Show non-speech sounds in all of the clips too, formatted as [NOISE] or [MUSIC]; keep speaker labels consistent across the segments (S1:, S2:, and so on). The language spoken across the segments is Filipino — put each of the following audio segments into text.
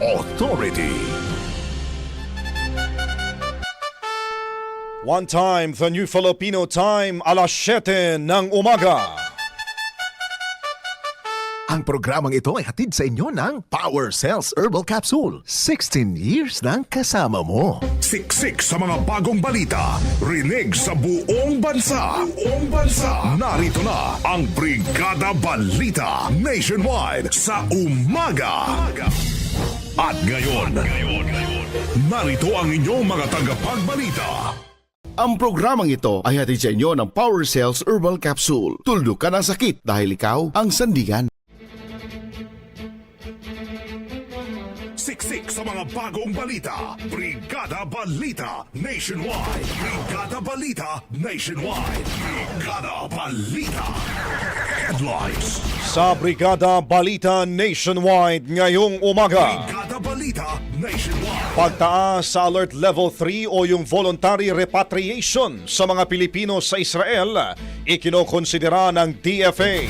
S1: authority.
S2: One time, the New Filipino Time, alas 7 ng umaga.
S1: Ang programang ito ay hatid sa inyo ng Power Cells Herbal Capsule. 16 years ng kasama mo.
S3: Siksik sa mga bagong balita. Rinig sa buong bansa. Buong bansa. Narito na ang Brigada Balita Nationwide sa umaga. At ngayon, narito ang inyong mga tagapagbalita.
S4: Ang programang ito ay hatid sa inyo ng Power Cells Herbal Capsule. Tuldok ka ng sakit dahil ikaw ang sandigan.
S3: Siksik sa mga bagong balita. Brigada Balita Nationwide. Brigada Balita Nationwide. Brigada Balita. Headlines.
S2: Sa Brigada Balita Nationwide ngayong umaga.
S3: Brigada Balita Nationwide.
S2: Pagtaas sa Alert Level 3 o yung voluntary repatriation sa mga Pilipino sa Israel, ikinokonsidera ng DFA.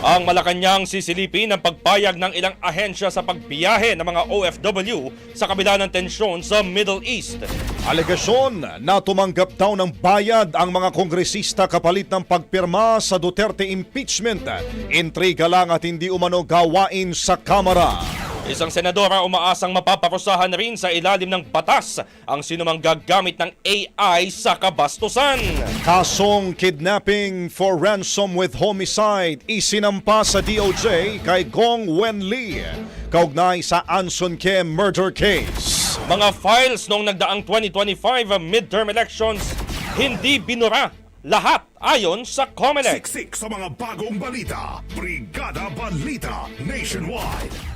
S5: Ang Malacanang sisilipin ang pagpayag ng ilang ahensya sa pagbiyahe ng mga OFW sa kabila ng tensyon sa Middle East.
S2: Alegasyon na tumanggap daw ng bayad ang mga kongresista kapalit ng pagpirma sa Duterte impeachment. Intriga lang at hindi umano gawain sa Kamara.
S5: Isang senadora umaasang mapaparusahan rin sa ilalim ng batas ang sinumang gagamit ng AI sa kabastusan.
S2: Kasong kidnapping for ransom with homicide isinampa sa DOJ kay Gong Wen Lee kaugnay sa Anson Ke murder case.
S5: Mga files noong nagdaang 2025 midterm elections hindi binura lahat ayon sa COMELEC.
S3: Siksik sa mga bagong balita. Brigada Balita Nationwide.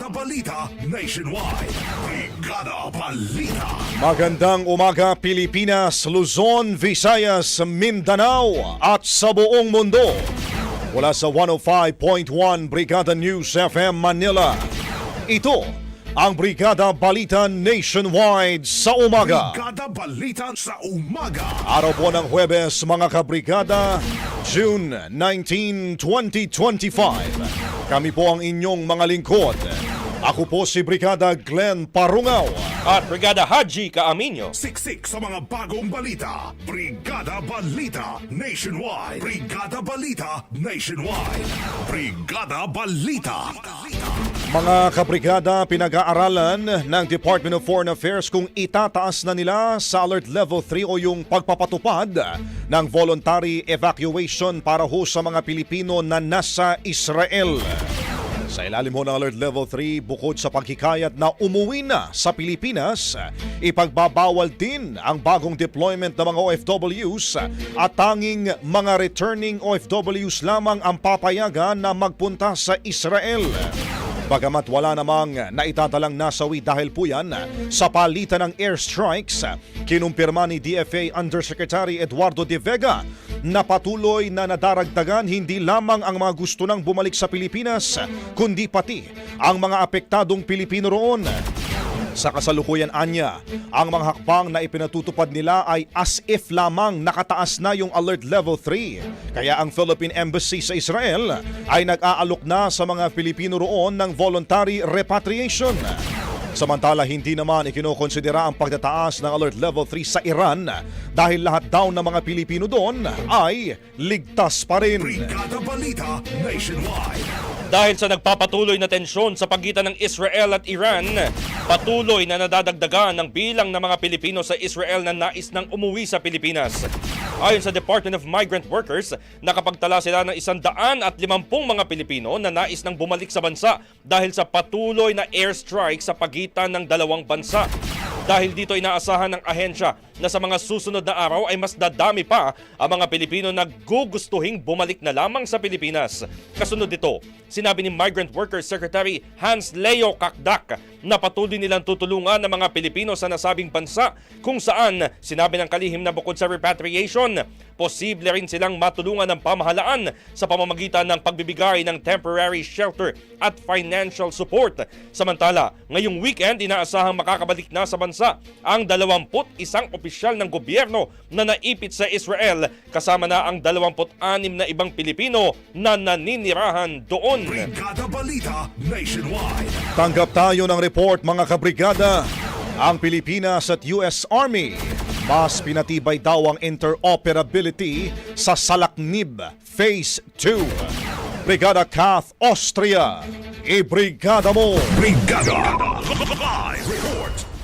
S3: Brigada Balita Nationwide. Brigada Balita.
S2: Magandang umaga Pilipinas, Luzon, Visayas, Mindanao at sa buong mundo. Mula sa 105.1 Brigada News FM Manila. Ito ang Brigada Balita Nationwide sa umaga.
S3: Brigada Balita sa umaga.
S2: Araw po ng Huwebes mga kabrigada, June 19, 2025. Kami po ang inyong mga lingkod. Ako po si Brigada Glenn Parungaw.
S5: At Brigada Haji Kaaminyo.
S3: Siksik sa mga bagong balita. Brigada Balita Nationwide. Brigada Balita Nationwide. Brigada Balita.
S2: Mga kabrigada, pinag-aaralan ng Department of Foreign Affairs kung itataas na nila sa Alert Level 3 o yung pagpapatupad ng voluntary evacuation para ho sa mga Pilipino na nasa Israel. Sa ilalim ho ng Alert Level 3, bukod sa paghikayat na umuwi na sa Pilipinas, ipagbabawal din ang bagong deployment ng mga OFWs at tanging mga returning OFWs lamang ang papayagan na magpunta sa Israel. Bagamat wala namang naitatalang nasawi dahil po yan sa palitan ng airstrikes, kinumpirma ni DFA Undersecretary Eduardo De Vega na patuloy na nadaragdagan hindi lamang ang mga gusto nang bumalik sa Pilipinas, kundi pati ang mga apektadong Pilipino roon. Sa kasalukuyan anya, ang mga hakbang na ipinatutupad nila ay as if lamang nakataas na yung Alert Level 3. Kaya ang Philippine Embassy sa Israel ay nag-aalok na sa mga Pilipino roon ng voluntary repatriation. Samantala, hindi naman ikinokonsidera ang pagtataas ng Alert Level 3 sa Iran dahil lahat daw ng mga Pilipino doon ay ligtas pa rin.
S3: Brigada Balita Nationwide.
S5: Dahil sa nagpapatuloy na tensyon sa pagitan ng Israel at Iran, patuloy na nadadagdagan ang bilang ng mga Pilipino sa Israel na nais ng umuwi sa Pilipinas. Ayon sa Department of Migrant Workers, nakapagtala sila ng isang daan at limampung mga Pilipino na nais ng bumalik sa bansa dahil sa patuloy na airstrike sa pagitan ng dalawang bansa. Dahil dito inaasahan ng ahensya na sa mga susunod na araw ay mas dadami pa ang mga Pilipino na gugustuhing bumalik na lamang sa Pilipinas. Kasunod dito, sinabi ni Migrant Workers Secretary Hans Leo Kakdak na patuloy nilang tutulungan ng mga Pilipino sa nasabing bansa kung saan sinabi ng kalihim na bukod sa repatriation, posible rin silang matulungan ng pamahalaan sa pamamagitan ng pagbibigay ng temporary shelter at financial support. Samantala, ngayong weekend inaasahang makakabalik na sa bansa ang 21 opisyal ng gobyerno na naipit sa Israel kasama na ang 26 na ibang Pilipino na naninirahan doon.
S3: Brigada Balita Nationwide.
S2: Tanggap tayo ng report mga kabrigada. Ang Pilipinas at US Army mas pinatibay daw ang interoperability sa Salaknib Phase 2. Brigada Kath Austria. Ibrigada mo!
S3: Brigada Live Report.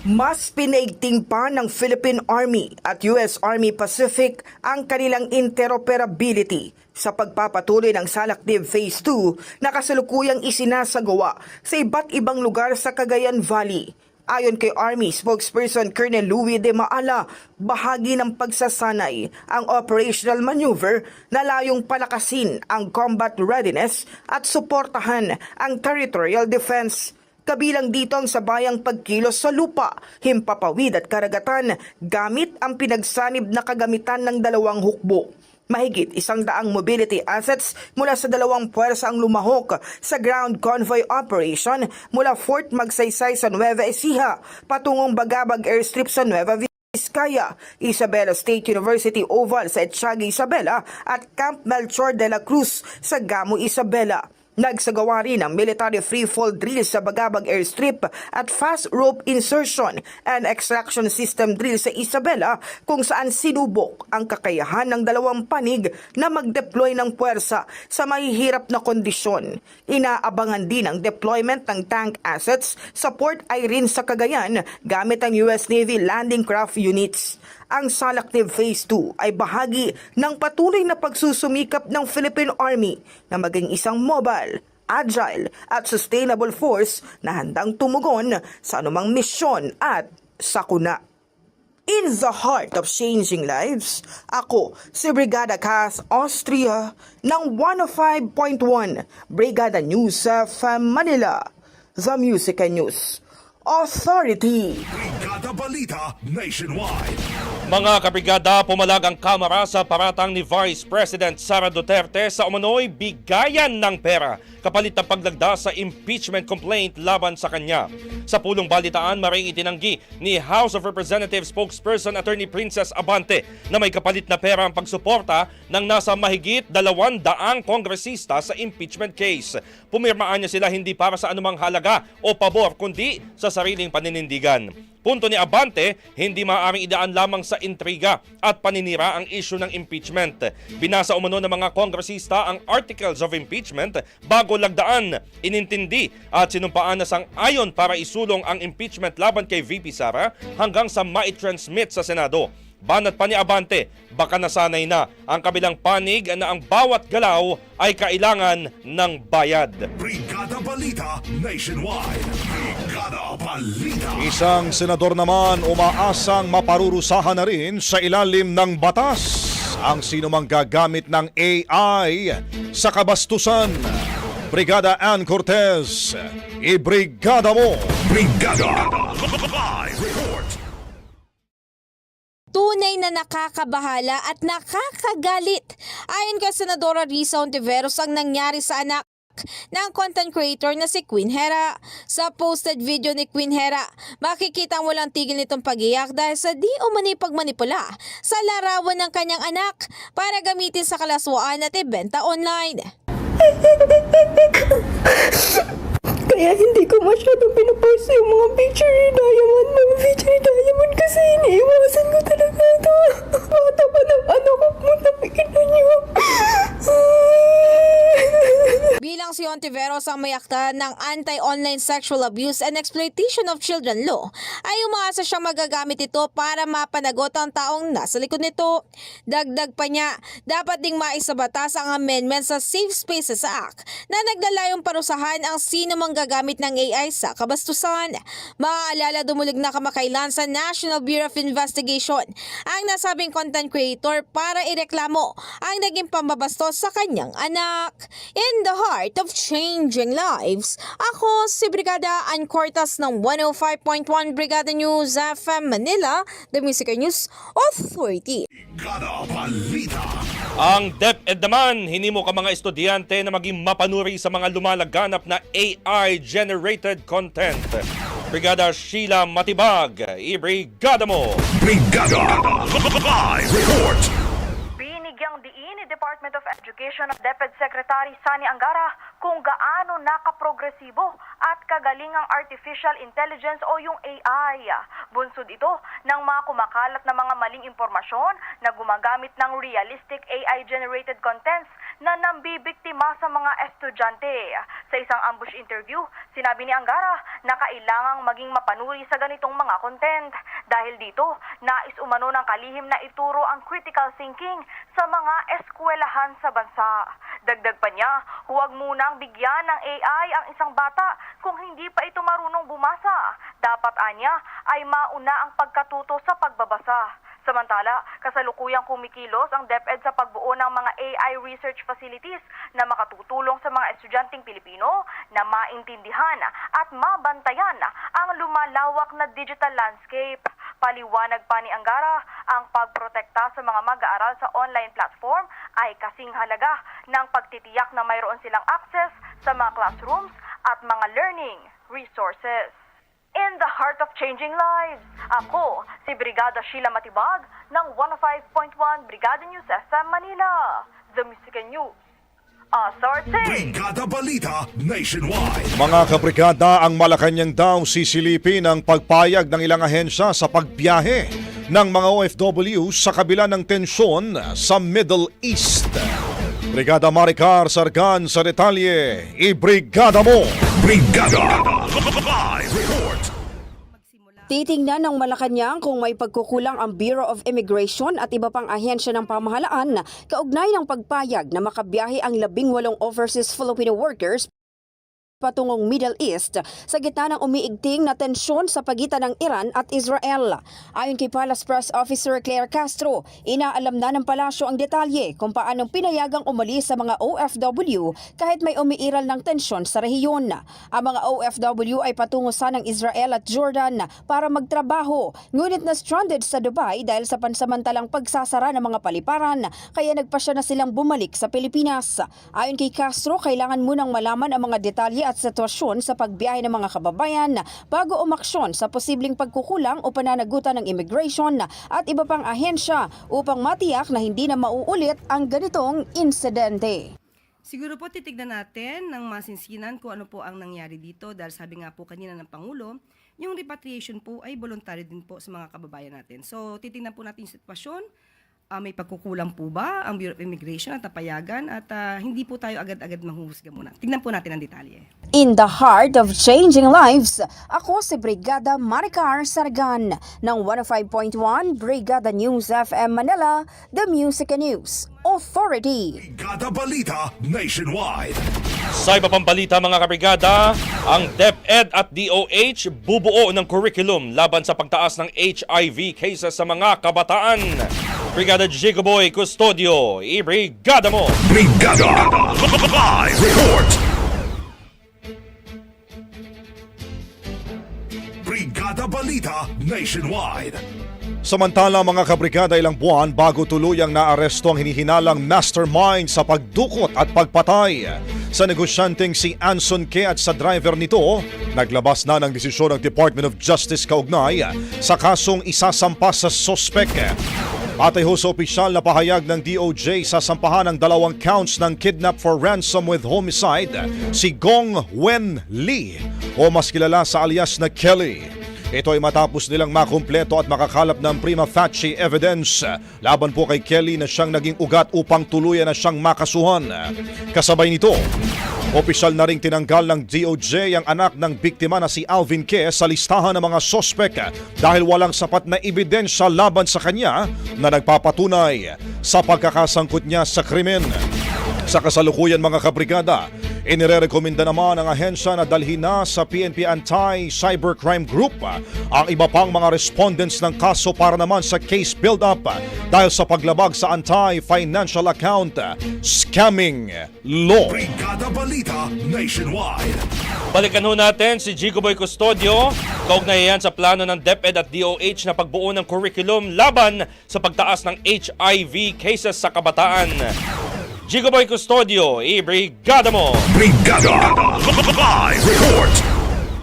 S6: Mas pinaigting pa ng Philippine Army at US Army Pacific ang kanilang interoperability sa pagpapatuloy ng Salaknib Phase 2 na kasalukuyang isinasagawa sa iba't ibang lugar sa Cagayan Valley. Ayon kay Army spokesperson Colonel Louis de Maala, bahagi ng pagsasanay ang operational maneuver na layong palakasin ang combat readiness at suportahan ang territorial defense. Kabilang dito ang sabayang pagkilos sa lupa, himpapawid at karagatan gamit ang pinagsanib na kagamitan ng dalawang hukbo. Mahigit isang daang mobility assets mula sa dalawang puwersa ang lumahok sa ground convoy operation mula Fort Magsaysay sa Nueva Ecija patungong Bagabag Airstrip sa Nueva Vizcaya, Isabela State University Oval sa Etchagi, Isabela at Camp Melchor de la Cruz sa Gamo, Isabela. Nagsagawa rin ng military free-fall drill sa Bagabag Airstrip at fast rope insertion and extraction system drill sa Isabela kung saan sinubok ang kakayahan ng dalawang panig na mag-deploy ng puwersa sa mahihirap na kondisyon. Inaabangan din ang deployment ng tank assets sa Port Irene sa Cagayan gamit ang US Navy landing craft units. Ang Salaktiv Phase 2 ay bahagi ng patuloy na pagsusumikap ng Philippine Army na maging isang mobile, agile at sustainable force na handang tumugon sa anumang misyon at sakuna. In the heart of changing lives, ako si Brigada Cass Austria ng 105.1 Brigada News of Manila, The Music and News Authority.
S3: Brigada Balita Nationwide.
S5: Mga kabrigada, pumalag ang kamera sa paratang ni Vice President Sara Duterte sa umano'y bigayan ng pera kapalit ng paglagda sa impeachment complaint laban sa kanya. Sa pulong balitaan, maring itinanggi ni House of Representatives spokesperson Attorney Princess Abante na may kapalit na pera ang pagsuporta ng nasa mahigit dalawang daang kongresista sa impeachment case. Pumirmaan niya sila hindi para sa anumang halaga o pabor kundi sa sariling paninindigan. Punto ni Abante, hindi maaaring idaan lamang sa intriga at paninira ang issue ng impeachment. Binasa umano ng mga kongresista ang articles of impeachment bago lagdaan, inintindi at sinumpaan na sang ayon para isulong ang impeachment laban kay VP Sara hanggang sa ma-transmit sa Senado. Banat pa ni Abante, baka nasanay na ang kabilang panig na ang bawat galaw ay kailangan ng bayad.
S3: Brigada Balita Nationwide. Brigada Balita.
S2: Isang senador naman umaasang maparurusahan na rin sa ilalim ng batas ang sino mang gagamit ng AI sa kabastusan. Brigada Ann Cortez, ibrigada mo!
S3: Brigada Live Report.
S7: tunay na nakakabahala at nakakagalit. Ayon kay Senadora Risa Ontiveros ang nangyari sa anak ng content creator na si Queen Hera. Sa posted video ni Queen Hera, makikita ang walang tigil nitong pagiyak dahil sa di umani pagmanipula sa larawan ng kanyang anak para gamitin sa kalaswaan at ibenta online. [LAUGHS]
S8: Kaya hindi ko masyadong pinupost yung mga picture ni Diamond. Mga picture ni Diamond kasi iniiwasan ko talaga ito. [LAUGHS] Bata pa ng ano ko, mutapikin na niyo. [LAUGHS]
S7: Bilang si Ontiveros ang may akta ng Anti-Online Sexual Abuse and Exploitation of Children Law, ay umaasa siyang magagamit ito para mapanagot ang taong nasa likod nito. Dagdag pa niya, dapat ding maisabatas ang amendment sa Safe Spaces Act na naglalayong parusahan ang sino mang gagamit ng AI sa kabastusan. Maaalala dumulig na kamakailan sa National Bureau of Investigation ang nasabing content creator para ireklamo ang naging pambabastos sa kanyang anak. In the heart of changing lives, ako si Brigada Ann Cortas ng 105.1 Brigada News FM Manila, The Music News Authority.
S3: Brigada Balita.
S5: Ang DepEd naman, hinimo ka mga estudyante na maging mapanuri sa mga lumalaganap na AI-generated content. Brigada Sheila Matibag, ibrigada mo!
S3: Brigada Live Report.
S9: Department of Education at DepEd Secretary Sani Angara kung gaano nakaprogresibo at kagalingang artificial intelligence o yung AI. Bunsod ito ng mga kumakalat na mga maling impormasyon na gumagamit ng realistic AI-generated contents na nambibiktima sa mga estudyante. Sa isang ambush interview, sinabi ni Angara na kailangang maging mapanuri sa ganitong mga content. Dahil dito, nais umano ng kalihim na ituro ang critical thinking sa mga eskwelahan sa bansa. Dagdag pa niya, huwag munang bigyan ng AI ang isang bata kung hindi pa ito marunong bumasa. Dapat anya ay mauna ang pagkatuto sa pagbabasa. Samantala, kasalukuyang kumikilos ang DepEd sa pagbuo ng mga AI research facilities na makatutulong sa mga estudyanteng Pilipino na maintindihan at mabantayan ang lumalawak na digital landscape. Paliwanag pa ni Angara, ang pagprotekta sa mga mag-aaral sa online platform ay kasing halaga ng pagtitiyak na mayroon silang access sa mga classrooms at mga learning resources. In the heart of changing lives, ako si Brigada Sheila Matibag ng 105.1 Brigada News FM Manila. The Music and News. Authority!
S3: Brigada Balita Nationwide.
S2: Mga kabrigada, ang Malacanang daw sisilipin ang pagpayag ng ilang ahensya sa pagbiyahe ng mga OFW sa kabila ng tensyon sa Middle East. Brigada Maricar Sargan sa detalye, ibrigada mo!
S3: Brigada Live.
S8: Titingnan ng Malacanang kung may pagkukulang ang Bureau of Immigration at iba pang ahensya ng pamahalaan kaugnay ng pagpayag na makabiyahe ang labing walong overseas Filipino workers patungong Middle East sa gitna ng umiigting na tensyon sa pagitan ng Iran at Israel. Ayon kay Palace Press Officer Claire Castro, inaalam na ng palasyo ang detalye kung paanong pinayagang umalis sa mga OFW kahit may umiiral ng tensyon sa rehiyon. Ang mga OFW ay patungo sanang Israel at Jordan para magtrabaho, ngunit na stranded sa Dubai dahil sa pansamantalang pagsasara ng mga paliparan kaya nagpasya na silang bumalik sa Pilipinas. Ayon kay Castro, kailangan munang malaman ang mga detalye at sitwasyon sa pagbiyahe ng mga kababayan bago umaksyon sa posibleng pagkukulang o pananagutan ng immigration at iba pang ahensya upang matiyak na hindi na mauulit ang ganitong insidente.
S10: Siguro po titignan natin ng masinsinan kung ano po ang nangyari dito dahil sabi nga po kanina ng Pangulo, yung repatriation po ay voluntary din po sa mga kababayan natin. So titignan po natin yung sitwasyon Ah, may pagkukulang po ba ang Bureau of Immigration at napayagan at ah, hindi po tayo agad-agad manghuhusga muna. Tingnan po natin ang detalye.
S8: In the heart of changing lives, ako si Brigada Maricar Sargan ng 105.1 Brigada News FM Manila, The Music and News Authority.
S3: Brigada Balita Nationwide.
S5: Sa iba pang balita mga kabrigada, ang DepEd at DOH bubuo ng curriculum laban sa pagtaas ng HIV cases sa mga kabataan. Brigada Jigoboy Custodio, i-brigada mo!
S3: Brigada Live Report. Brigada Balita Nationwide.
S2: Samantala mga kabrigada ilang buwan bago tuluyang naaresto ang hinihinalang mastermind sa pagdukot at pagpatay sa negosyanteng si Anson K at sa driver nito, naglabas na ng desisyon ng Department of Justice kaugnay sa kasong isasampa sa sospek. Patay ho opisyal na pahayag ng DOJ sa sampahan ng dalawang counts ng kidnap for ransom with homicide si Gong Wen Lee o mas kilala sa alias na Kelly. Ito ay matapos nilang makumpleto at makakalap ng prima facie evidence laban po kay Kelly na siyang naging ugat upang tuluyan na siyang makasuhan. Kasabay nito, opisyal na ring tinanggal ng DOJ ang anak ng biktima na si Alvin Ke sa listahan ng mga sospek dahil walang sapat na ebidensya laban sa kanya na nagpapatunay sa pagkakasangkot niya sa krimen. Sa kasalukuyan mga kabrigada, inirerekomenda naman ng ahensya na dalhin na sa PNP Anti-Cybercrime Group ang iba pang mga respondents ng kaso para naman sa case build-up dahil sa paglabag sa anti-financial account scamming law.
S3: Brigada Balita Nationwide.
S5: Balikan ho natin si Jigoboy Custodio, kaugnay yan sa plano ng DepEd at DOH na pagbuo ng curriculum laban sa pagtaas ng HIV cases sa kabataan. Jigoboy Custodio, i-brigada mo!
S3: Brigada Live Report.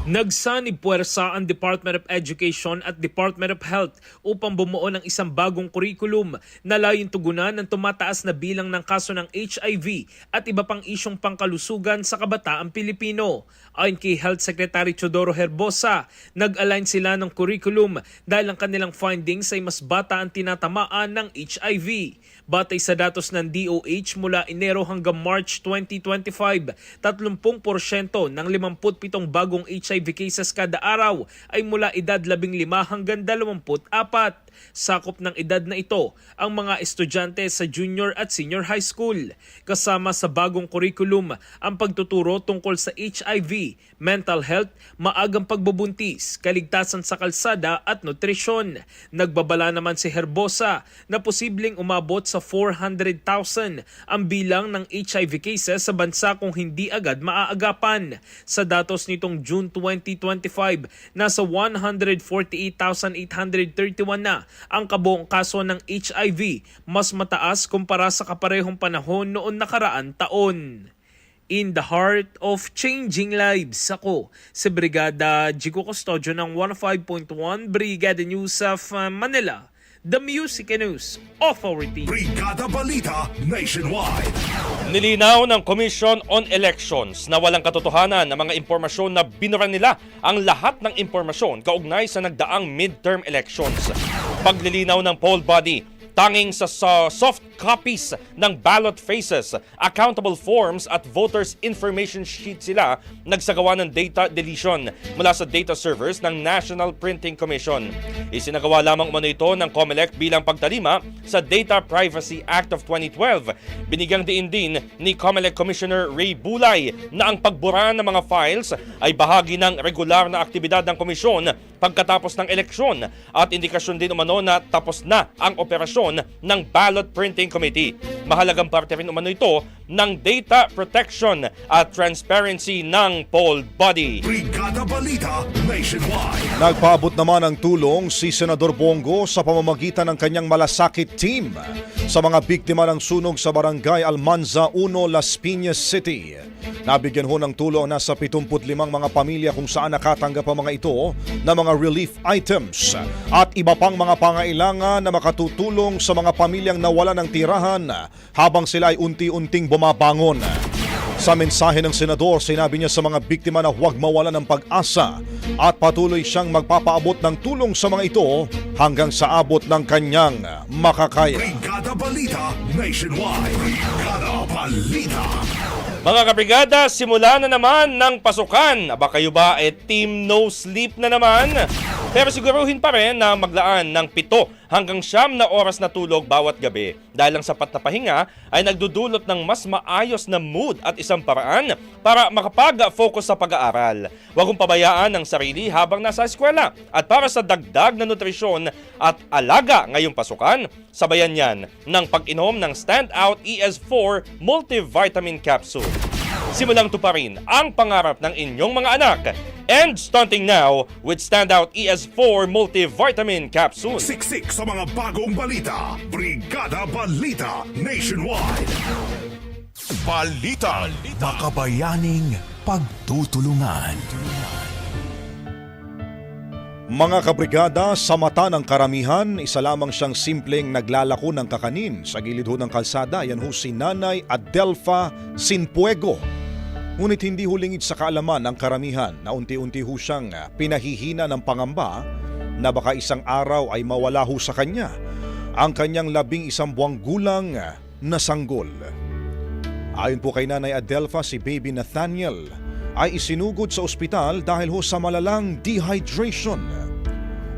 S11: Nagsanib puwersa ang Department of Education at Department of Health upang bumuo ng isang bagong kurikulum na layong tugunan ng tumataas na bilang ng kaso ng HIV at iba pang isyong pangkalusugan sa kabataang Pilipino. Ayon kay Health Secretary Chodoro Herbosa, nag-align sila ng curriculum dahil ang kanilang findings ay mas bata ang tinatamaan ng HIV. Batay sa datos ng DOH mula Enero hanggang March 2025, 30% ng 57 bagong HIV cases kada araw ay mula edad 15 hanggang 24. Sakop ng edad na ito ang mga estudyante sa junior at senior high school. Kasama sa bagong kurikulum ang pagtuturo tungkol sa HIV, mental health, maagang pagbubuntis, kaligtasan sa kalsada at nutrisyon. Nagbabala naman si Herbosa na posibleng umabot sa 400,000 ang bilang ng HIV cases sa bansa kung hindi agad maaagapan. Sa datos nitong June 2025, nasa 148,831 na ang kabuong kaso ng HIV, mas mataas kumpara sa kaparehong panahon noon nakaraan taon. In the heart of changing lives, ako si Brigada Jigo Custodio ng 105.1 Brigada News of uh, Manila, The Music and News Authority.
S3: Brigada Balita Nationwide.
S5: Nilinaw ng Commission on Elections na walang katotohanan ng mga impormasyon na binura nila ang lahat ng impormasyon kaugnay sa nagdaang midterm elections. Paglilinaw ng poll body, tanging sa, sa soft copies ng ballot faces, accountable forms at voters information sheet sila nagsagawa ng data deletion mula sa data servers ng National Printing Commission. Isinagawa lamang umano ito ng COMELEC bilang pagtalima sa Data Privacy Act of 2012. Binigyang diin din ni COMELEC Commissioner Ray Bulay na ang pagbura ng mga files ay bahagi ng regular na aktibidad ng komisyon pagkatapos ng eleksyon at indikasyon din umano na tapos na ang operasyon ng Ballot Printing Committee. Mahalagang parte rin umano ito ng data protection at transparency ng poll body.
S3: Brigada Balita Nationwide.
S2: Nagpaabot naman ng tulong si Senador Bongo sa pamamagitan ng kanyang malasakit team sa mga biktima ng sunog sa barangay Almanza 1, Las Piñas City. Nabigyan ho ng tulong na sa 75 mga pamilya kung saan nakatanggap ang mga ito ng mga relief items at iba pang mga pangailangan na makatutulong sa mga pamilyang nawala ng tirahan habang sila ay unti-unting bumabangon. Sa mensahe ng senador, sinabi niya sa mga biktima na huwag mawala ng pag-asa at patuloy siyang magpapaabot ng tulong sa mga ito hanggang sa abot ng kanyang makakaya.
S3: Brigada nationwide. Brigada Balita.
S5: Mga kabrigada, simula na naman ng pasukan. Aba kayo ba eh team no sleep na naman? Pero siguruhin pa rin na maglaan ng pito hanggang siyam na oras na tulog bawat gabi. Dahil ang sapat na pahinga ay nagdudulot ng mas maayos na mood at isang paraan para makapag-focus sa pag-aaral. Huwag kong pabayaan ang sarili habang nasa eskwela. At para sa dagdag na nutrisyon at alaga ngayong pasukan, sabayan yan ng pag-inom ng Standout ES4 Multivitamin Capsule. Simulang tuparin ang pangarap ng inyong mga anak. And stunting now with Standout ES4 Multivitamin Capsule.
S3: Siksik sa mga bagong balita. Brigada Balita Nationwide.
S1: Balita. Makabayaning pagtutulungan.
S2: Mga kabrigada, sa mata ng karamihan, isa lamang siyang simpleng naglalako ng kakanin sa gilid ho ng kalsada. Yan ho si Nanay Adelfa Sinpuego. Ngunit hindi hulingid sa kaalaman ng karamihan na unti-unti ho siyang ah, pinahihina ng pangamba na baka isang araw ay mawala ho sa kanya ang kanyang labing isang buwang gulang ah, na sanggol. Ayon po kay Nanay Adelfa, si baby Nathaniel ay isinugod sa ospital dahil ho sa malalang dehydration.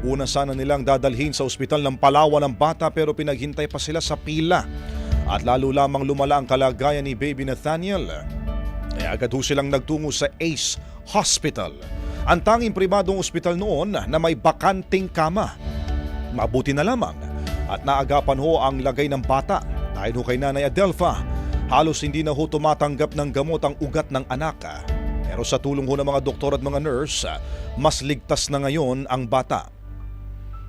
S2: Una sana nilang dadalhin sa ospital ng Palawan ng bata pero pinaghintay pa sila sa pila. At lalo lamang lumala ang kalagayan ni baby Nathaniel. Kaya agad ho silang nagtungo sa ACE Hospital. Ang tanging pribadong ospital noon na may bakanting kama. Mabuti na lamang at naagapan ho ang lagay ng bata dahil ho kay Nanay Adelfa halos hindi na ho tumatanggap ng gamot ang ugat ng anak. Pero sa tulong ho ng mga doktor at mga nurse, mas ligtas na ngayon ang bata.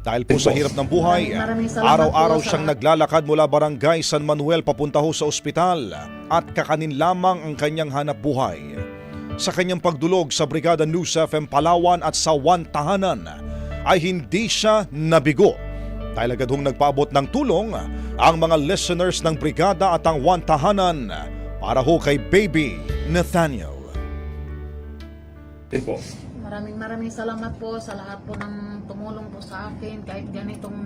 S2: Dahil po sa hirap ng buhay, araw-araw siyang naglalakad mula barangay San Manuel papunta ho sa ospital at kakanin lamang ang kanyang hanap buhay. Sa kanyang pagdulog sa Brigada News FM Palawan at sa One Tahanan ay hindi siya nabigo. Dahil agad hong nagpaabot ng tulong ang mga listeners ng Brigada at ang One Tahanan para ho kay baby Nathaniel.
S12: Maraming maraming salamat po sa lahat po ng tumulong po sa akin kahit ganitong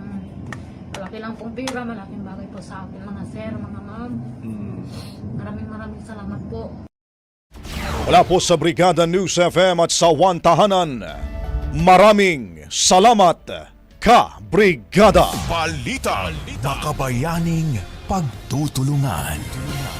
S12: malaki lang pong pira, malaking bagay po sa akin mga sir, mga ma'am. Maraming maraming salamat po.
S2: Mula po sa Brigada News FM at sa One Tahanan, maraming salamat ka, Brigada!
S1: Balita. Makabayaning pagtutulungan.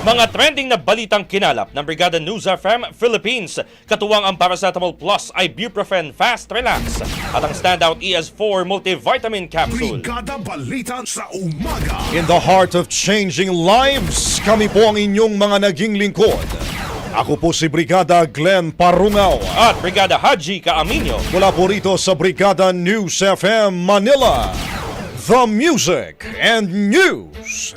S5: Mga trending na balitang kinalap ng Brigada News FM Philippines. Katuwang ang Paracetamol Plus Ibuprofen Fast Relax at ang Standout ES4 Multivitamin Capsule.
S3: Brigada Balita sa umaga.
S2: In the heart of changing lives, kami po ang inyong mga naging lingkod. Ako po si Brigada Glenn Parungaw.
S5: At Brigada Haji Kaaminyo.
S2: Mula po rito sa Brigada News FM Manila. The Music and News